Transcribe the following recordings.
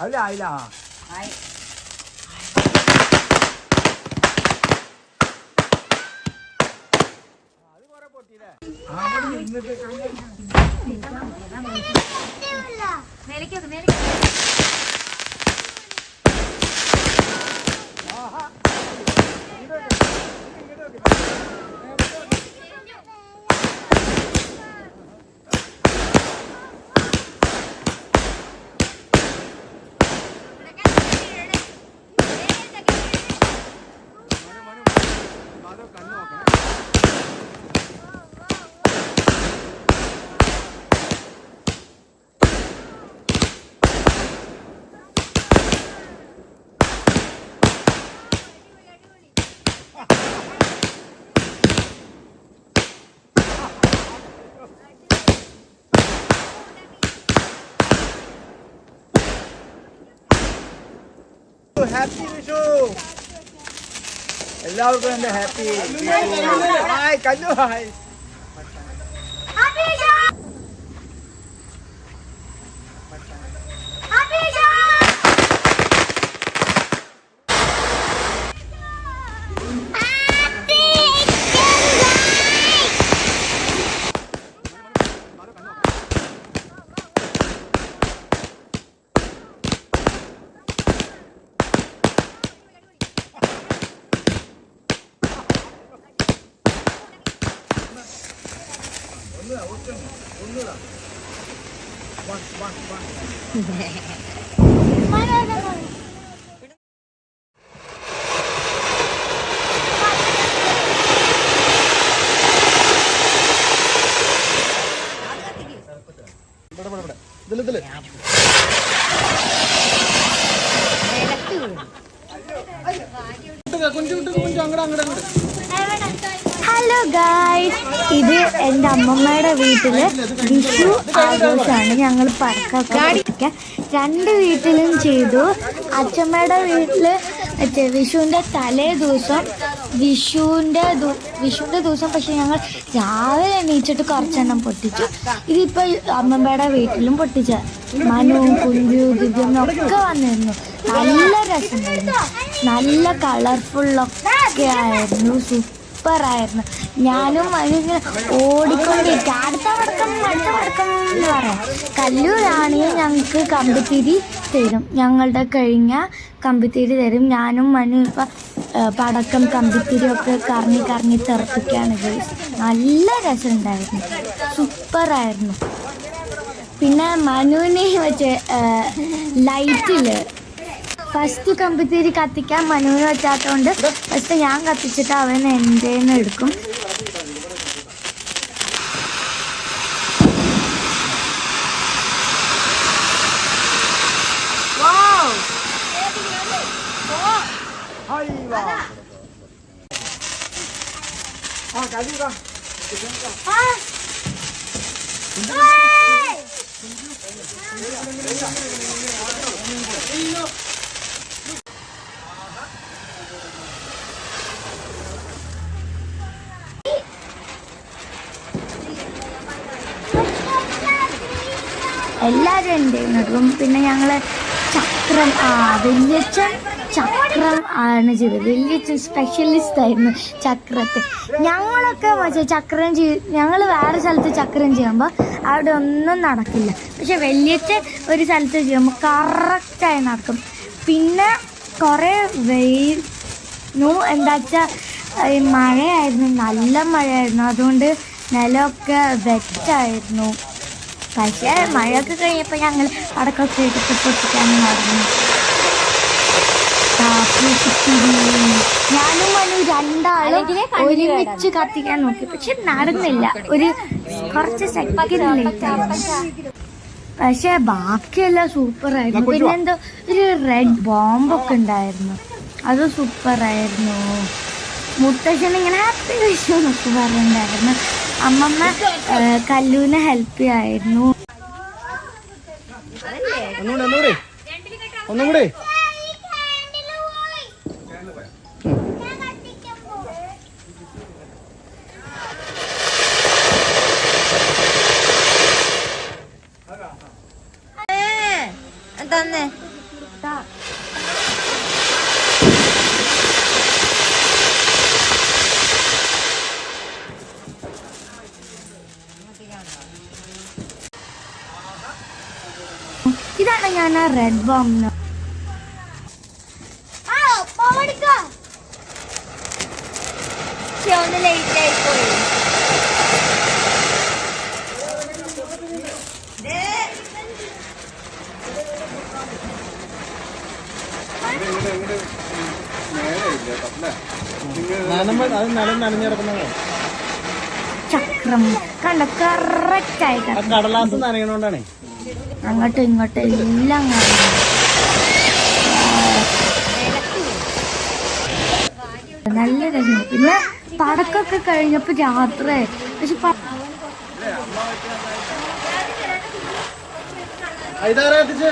അല്ല ആയില്ല മേലേക്ക് മേലേക്ക് വെക്ക്. ഹാപ്പി വിഷു എല്ലാവർക്കും എന്റെ happy hi Kallu hi hello guys ഇത് എന്റെ അമ്മമ്മയുടെ വീട്ടിൽ വിഷു ആഘോഷമാണ്. ഞങ്ങൾ പറക്കൊക്കെ രണ്ട് വീട്ടിലും ചെയ്തു. അച്ഛമ്മയുടെ വീട്ടിൽ മറ്റേ വിഷുവിന്റെ തലേ ദിവസം വിഷുവിന്റെ വിഷുവിന്റെ ദിവസം പക്ഷെ ഞങ്ങൾ രാവിലെ എണീച്ചിട്ട് കുറച്ചെണ്ണം പൊട്ടിച്ചു. ഇതിപ്പോ അമ്മമ്മയുടെ വീട്ടിലും പൊട്ടിച്ച. മനുവും കുഞ്ചു ദിവ്യം ഒക്കെ വന്നിരുന്നു. നല്ല രസമായിരുന്നു നല്ല കളർഫുൾ കളർഫുള്ളൊക്കെ ആയിരുന്നു. സൂപ്പർ ആയിരുന്നു. ഞാനും അതിങ്ങനെ ഓടിക്കൊണ്ടിരിക്കും. അടുത്ത പടക്കം അടുത്ത പടക്കം എന്ന് പറയാം. ഞങ്ങൾക്ക് കമ്പിത്തിരി തരും. ഞങ്ങളുടെ കഴിഞ്ഞ കമ്പിത്തിരി തരും. ഞാനും മനു ഇപ്പം പടക്കം കമ്പിത്തിരിയൊക്കെ കറങ്ങി കറങ്ങി തെറപ്പിക്കുകയാണ്. നല്ല രസമുണ്ടായിരുന്നു. സൂപ്പറായിരുന്നു. പിന്നെ മനുവിനെ വെച്ച് ലൈറ്റിൽ ഫസ്റ്റ് കമ്പിത്തിരി കത്തിക്കാൻ മനുവിന് പറ്റാത്തതുകൊണ്ട് ഫസ്റ്റ് ഞാൻ കത്തിച്ചിട്ട് അവൻ എന്റെ എടുക്കും ഹായ് വാ ആ കല്ലു വാ എല്ലാവരും എന്റെ നടും പിന്നെ ഞങ്ങൾ ചക്രം ആ വല്യച്ഛൻ ചക്രം ആണ് ചെയ്തത്. വല്യച്ഛൻ സ്പെഷ്യലിസ്റ്റ് ആയിരുന്നു ചക്രത്തെ. ഞങ്ങളൊക്കെ ചക്രം ചെയ്ത് ഞങ്ങൾ വേറെ സ്ഥലത്ത് ചക്രം ചെയ്യുമ്പോൾ അവിടെ ഒന്നും നടക്കില്ല. പക്ഷെ വല്യച്ഛൻ ഒരു സ്ഥലത്ത് ചെയ്യുമ്പോൾ കറക്റ്റായി നടക്കും. പിന്നെ കുറേ വെയിൽ നു എന്താ വെച്ചാൽ മഴയായിരുന്നു നല്ല മഴയായിരുന്നു. അതുകൊണ്ട് നിലമൊക്കെ വെറ്റായിരുന്നു പക്ഷേ മഴയൊക്കെ കഴിഞ്ഞപ്പോൾ ഞങ്ങൾ അടക്കം എടുത്ത് പൊട്ടിക്കാൻ നടന്നു. ഞാനും മനു രണ്ടാളും ഒരുമിച്ച് കത്തിക്കാൻ നോക്കി. പക്ഷെ നടന്നില്ല. ഒരു കുറച്ച് സെക്കൻഡ് ലേറ്റ് ആയിരുന്നു പക്ഷെ ബാക്കിയെല്ലാം സൂപ്പർ ആയിരുന്നു പിന്നെ എന്തോ ഒരു റെഡ് ബോംബൊക്കെ ഉണ്ടായിരുന്നു. അത് സൂപ്പർ ആയിരുന്നു മുത്തശ്ശൻ ഇങ്ങനെ ഹാപ്പി വിഷു എന്നൊക്കെ പറയുന്നുണ്ടായിരുന്നു അമ്മമ്മ കല്ലൂനെ ഹെൽപ്പ് ചെയ്യായിരുന്നു. ഒന്നുകൂടെ. ഒന്നുകൂടെ. തന്നെ. ഇതാണ് ഞാൻ ആ റെഡ് ബോംബ് അത് നിലം നനഞ്ഞു കിടക്കുന്നതാണ് ചക്രം കണ്ട കറക്റ്റ് ആയിട്ട് ആ കടലാസ് നനയണോണ്ടാണേ. അങ്ങോട്ടും ഇങ്ങോട്ടും എല്ലാം നല്ല രസം. പിന്നെ പടക്കൊക്കെ കഴിഞ്ഞപ്പോ രാത്രി. പക്ഷെ ഇതാരാ കത്തിച്ചേ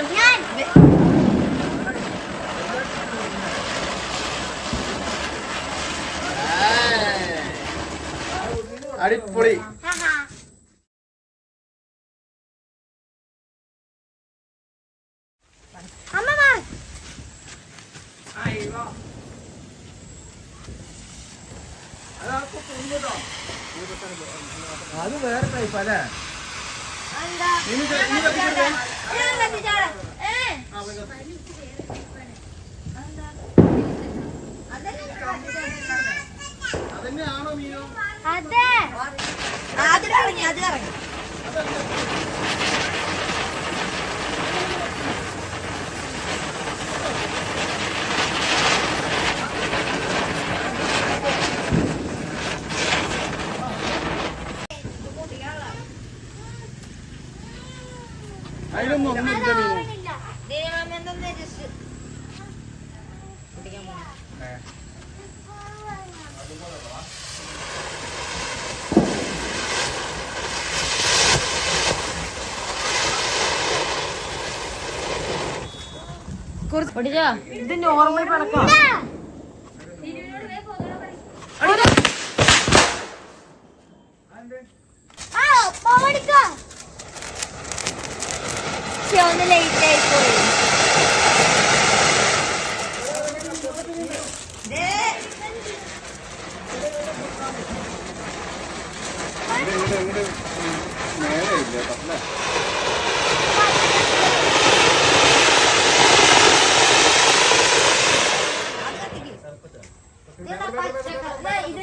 അടിപൊളി. അത് വേറെ ടൈപ്പ് അല്ലേ. അതന്നെയാണോ മീനോ? അതെ. അതിൽ ഇറങ്ങി ഇത് നോർമൽ പടക്കം ഒന്ന് ലേറ്റ് ആയി പോയി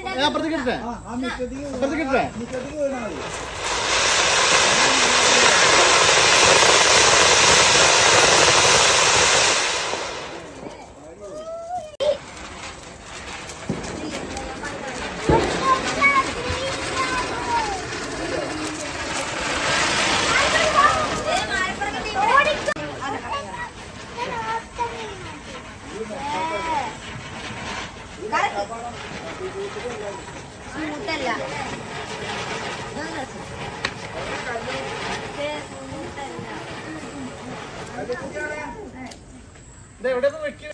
ഞാൻ അപ്പുറത്തേക്ക് ഇട്ടേ അപ്പുറത്തേക്ക് ഇട്ടേ സ്മൂത്തല്ല ഇത് എവിടെ വെക്കുക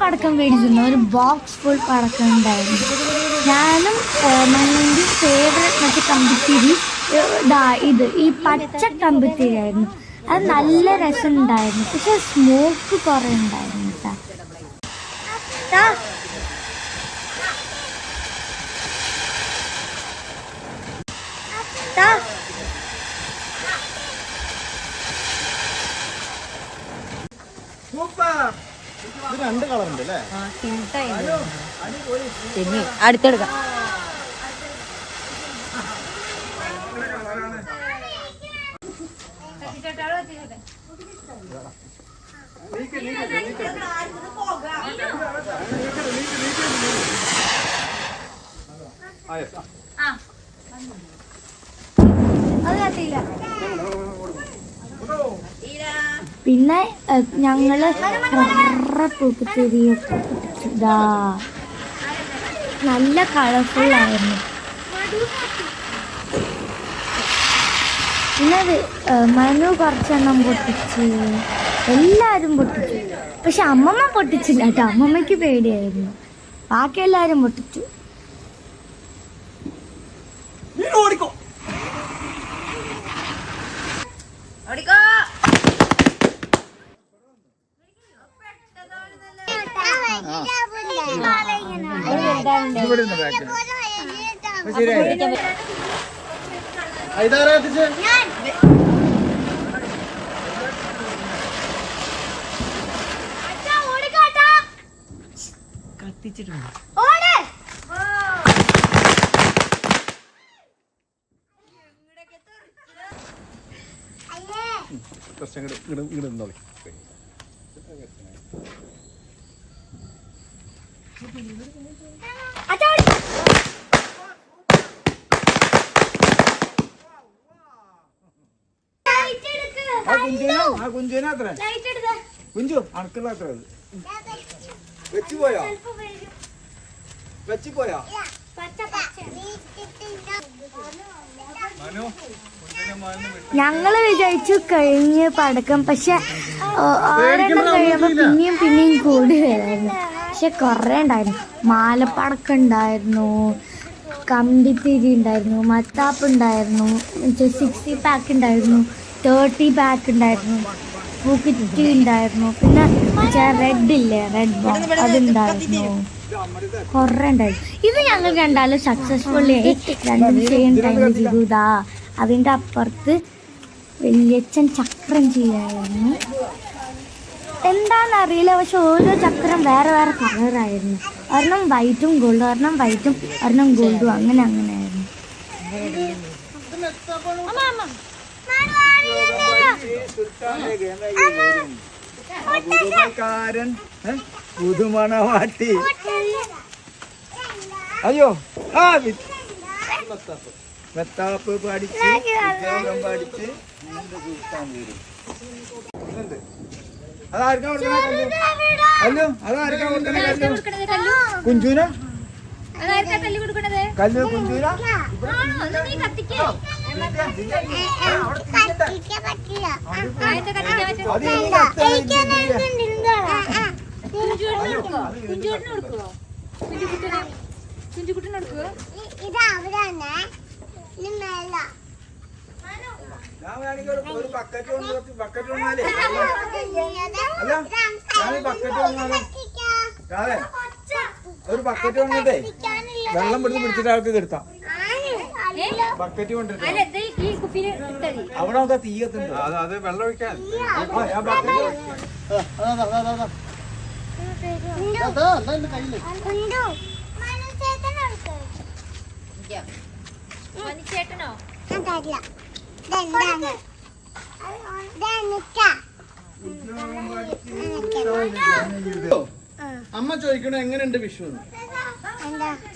പടക്കം മേടിച്ചിരുന്നു. ഒരു ബോക്സ് ഫുൾ പടക്കം ഉണ്ടായിരുന്നു. ഞാനും മണ്ണിന്റെ ഫേവറേറ്റ് മറ്റേ കമ്പിത്തിരി ഇത് ഈ പച്ച കമ്പിത്തിരി ആയിരുന്നു. അത് നല്ല രസം ഉണ്ടായിരുന്നു പക്ഷെ സ്മോക്ക് കുറേ ഉണ്ടായിരുന്നു കേട്ടാ രണ്ട് കളർ ഉണ്ട് അല്ലേ അടുത്തെടുക്കാം അത് കത്തിയില്ല പിന്നെ ഞങ്ങൾ പൂക്കുത്തിരിയൊക്കെ ഇതാ. നല്ല കളർഫുൾ ആയിരുന്നു. പിന്നെ അത് മനു കുറച്ചെണ്ണം പൊട്ടിച്ച്. എല്ലാവരും പൊട്ടിച്ചു. പക്ഷെ അമ്മമ്മ പൊട്ടിച്ചില്ല കേട്ടോ. അമ്മമ്മയ്ക്ക് പേടിയായിരുന്നു. ബാക്കി എല്ലാവരും പൊട്ടിച്ചു. ഇവിടെ ഇരുന്ന് ബാക്കിൽ ശരിയായി. ഇതാരാ കത്തിച്ചേ കുറച്ച് ഇങ്ങോട്ട് ഇങ്ങോട്ട് ഇങ്ങോട്ട് നിന്നോളി ആ കുഞ്ചുന ആ കുഞ്ചുന അത്ര കുഞ്ചു അണക്കുള്ള അത്ര വെച്ചു പോയോ വെച്ചു പോയോ ഞങ്ങൾ വിചാരിച്ചു കഴിഞ്ഞ് പടക്കം പക്ഷെ ഓ- ഒരെണ്ണം കഴിയുമ്പോ പിന്നെയും പിന്നെയും കൂടി വരായിരുന്നു പക്ഷെ കുറേ ഉണ്ടായിരുന്നു. മാലപ്പടക്കം ഉണ്ടായിരുന്നു കമ്പിത്തിരി ഉണ്ടായിരുന്നു മത്താപ്പ് ഉണ്ടായിരുന്നു സിക്സ്റ്റി പാക്ക് ഉണ്ടായിരുന്നു തേർട്ടി പാക്ക് ഉണ്ടായിരുന്നു പൂക്കിറ്റി ഉണ്ടായിരുന്നു. പിന്നെ റെഡ് ഇല്ലേ റെഡ് ബോൾ അതുണ്ടായിരുന്നു കുറേ ഉണ്ടായിരുന്നു ഇത് ഞങ്ങൾ രണ്ടാലും സക്സസ്ഫുള്ളി രണ്ടും സെയിം ടൈമിൽ ചെയ്തുതാ. അതിന്റെ അപ്പുറത്ത് വലിയച്ഛൻ ചക്രം ചെയ്യായിരുന്നു. എന്താണെന്നറിയില്ല പക്ഷെ ഓരോ ചക്രം വേറെ വേറെ കളറായിരുന്നു. ഒരെണ്ണം വൈറ്റും ഗോൾഡും ഒരെണ്ണം വൈറ്റും ഒരെണ്ണം ഗോൾഡും അങ്ങനെ അങ്ങനെ ആയിരുന്നു? പുതുമണവാട്ടി. അയ്യോ ആ മെത്താപ്പ് പഠിച്ച് പഠിച്ച് അതാർക്കാ കൊടുക്കണേ കല്ലു? കല്ലു? അതാർക്കാ കൊടുക്കണേ കല്ലു കുഞ്ചൂന? കല്ലു കുഞ്ചൂന? അത് ഈ കത്തല്ലേ ഇതിന്റെ? ഞാൻ വേണമെങ്കിൽ ഒരു- ഒരു ബക്കറ്റ് കൊണ്ട് ബക്കറ്റ് അല്ല ഞാൻ ബക്കറ്റ് ഒരു ബക്കറ്റ് കൊണ്ടിട്ടേ വെള്ളം പിടിച്ച് പിടിച്ചിട്ട് ആൾക്ക് കെടുത്താം ബക്കറ്റ് കൊണ്ടിട്ട് അവിടെ നമുക്ക് തീ കത്തുണ്ട് അത് വെള്ളം ഒഴിക്കാൻ ചേട്ടനോ അമ്മ ചോദിക്കണ എങ്ങനെയുണ്ട് വിഷു എന്ന്? ഇങ്ങോട്ട്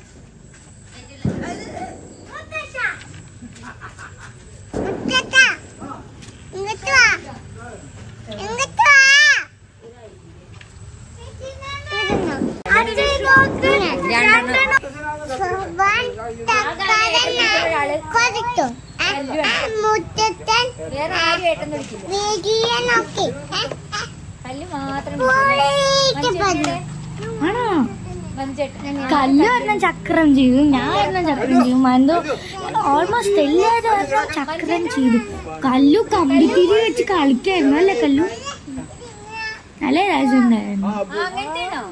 വേറെ ആരും ഏട്ടെന്ന് വിളിക്കില്ല. നോക്കി. കല്ല് മാത്രം പറഞ്ഞു ആണോ? കല്ല് ചക്രം ചെയ്തു. ഞാൻ ഒരെണ്ണം ചക്രം ചെയ്തു. എന്തോ ഓൾമോസ്റ്റ് എല്ലാവരും ചക്രം ചെയ്തു. കല്ലു കമ്പിത്തിരി വെച്ച് കളിക്കായിരുന്നു അല്ലേ കല്ലു? നല്ല രസമുണ്ടായിരുന്നു. അങ്ങനത്തെയാണോ?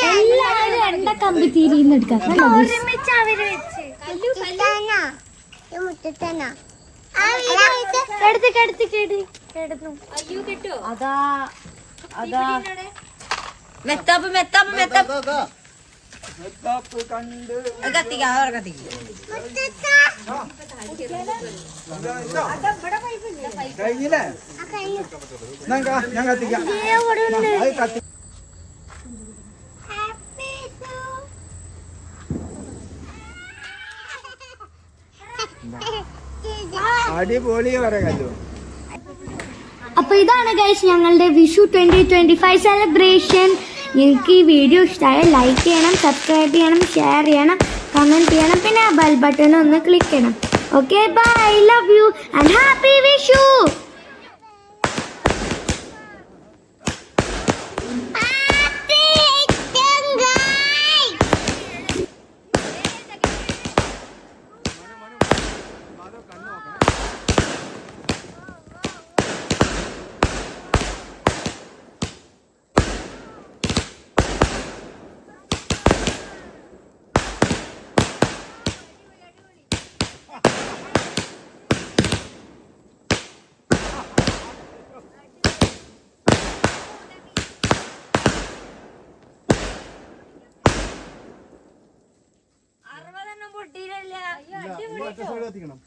അത് എണ്ണ കമ്പി എല്ലാവരും കമ്പിത്തിരിന്ന് എടുക്കാം അതാ അതാ മെത്താപ്പ് മെത്താപ്പ് മെത്താപ്പ്. മെത്താപ്പ് കണ്ട്. അടിപൊളി അപ്പൊ ഇതാണ് ഗൈസ് ഞങ്ങളുടെ Vishu twenty twenty five celebration എനിക്ക് ഈ വീഡിയോ ഇഷ്ടമായ ലൈക്ക് ചെയ്യണം സബ്സ്ക്രൈബ് ചെയ്യണം ഷെയർ ചെയ്യണം കമന്റ് ചെയ്യണം പിന്നെ ബെൽ ബട്ടൺ ഒന്ന് ക്ലിക്ക് ചെയ്യണം. Okay bye love you and happy Vishu! ഒറ്റ സൈഡ് കത്തിക്കണം